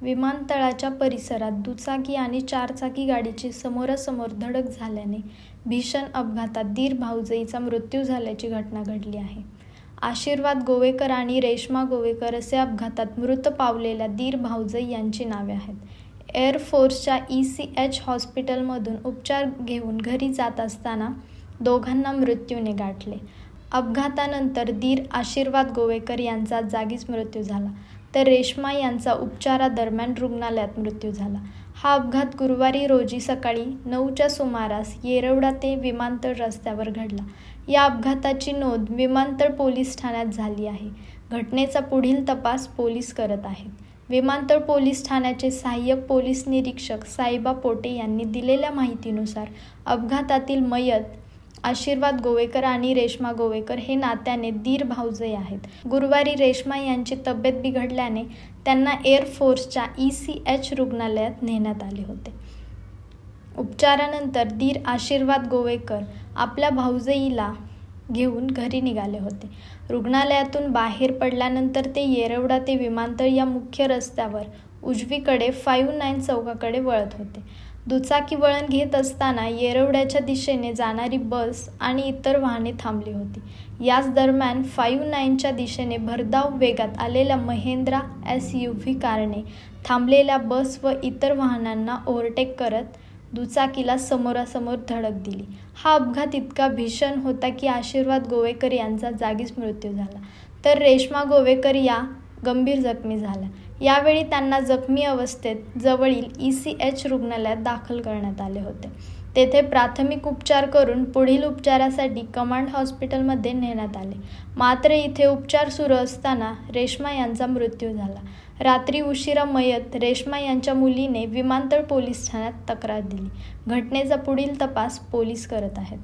विमानतळाच्या परिसरात दुचाकी आणि चारचाकी गाडीची समोरासमोर धडक झाल्याने भीषण अपघातात दीर भाऊजईचा मृत्यू झाल्याची घटना घडली आहे. आशीर्वाद गोवेकर आणि रेश्मा गोवेकर असे अपघातात मृत पावलेल्या दीर भाऊजई यांची नावे आहेत. एअरफोर्सच्या ई सी एच हॉस्पिटलमधून उपचार घेऊन घरी जात असताना दोघांना मृत्यूने गाठले. अपघातानंतर दीर आशीर्वाद गोवेकर यांचा जागीच मृत्यू झाला तर रेश्मा यांचा उपचारादरम्यान रुग्णालयात मृत्यू झाला. हा अपघात गुरुवारी रोजी सकाळी नऊच्या सुमारास येरवडा ते विमानतळ रस्त्यावर घडला. या अपघाताची नोंद विमानतळ पोलीस ठाण्यात झाली आहे. घटनेचा पुढील तपास पोलीस करत आहेत. विमानतळ पोलीस ठाण्याचे सहाय्यक पोलीस निरीक्षक साईबा पोटे यांनी दिलेल्या माहितीनुसार अपघातातील मयत आशीर्वाद गोवेकर आणि रेश्मा गोवेकर हे नात्याने दीर भाऊजई आहेत. गुरुवारी रेश्मा यांची तब्येत बिघडल्याने त्यांना एअरफोर्सच्या ई सी एच रुग्णालयात नेण्यात आले होते. उपचारानंतर दीर आशीर्वाद गोवेकर आपल्या भाऊजईला घेऊन घरी निघाले होते. रुग्णालयातून बाहेर पडल्यानंतर ते येरवडा ते विमानतळ या मुख्य रस्त्यावर उजवीकडे फाईव्ह नाईन चौकाकडे वळत होते. दुचाकी वळण घेत असताना येरवड्याच्या दिशेने जाणारी बस आणि इतर वाहने थांबली होती. याच दरम्यान फाईव्ह नाईनच्या दिशेने भरधाव वेगात आलेल्या महेंद्रा एस यू व्ही कारने थांबलेल्या बस व इतर वाहनांना ओव्हरटेक करत दुचाकीला समोरासमोर धडक दिली. हा अपघात इतका भीषण होता की आशीर्वाद गोवेकर यांचा जागीच मृत्यू झाला. तर रेश्मा गोवेकर या गंभीर जखमी झाल्या यावेळी त्यांना जखमी अवस्थेत जवळील ई सी एच रुग्णालयात दाखल करण्यात आले होते. तेथे प्राथमिक उपचार करून पुढील उपचारासाठी कमांड हॉस्पिटलमध्ये नेण्यात आले. मात्र इथे उपचार सुरू असताना रेश्मा यांचा मृत्यू झाला. रात्री उशिरा मयत रेश्मा यांच्या मुलीने विमानतळ पोलीस ठाण्यात तक्रार दिली. घटनेचा पुढील तपास पोलीस करत आहेत.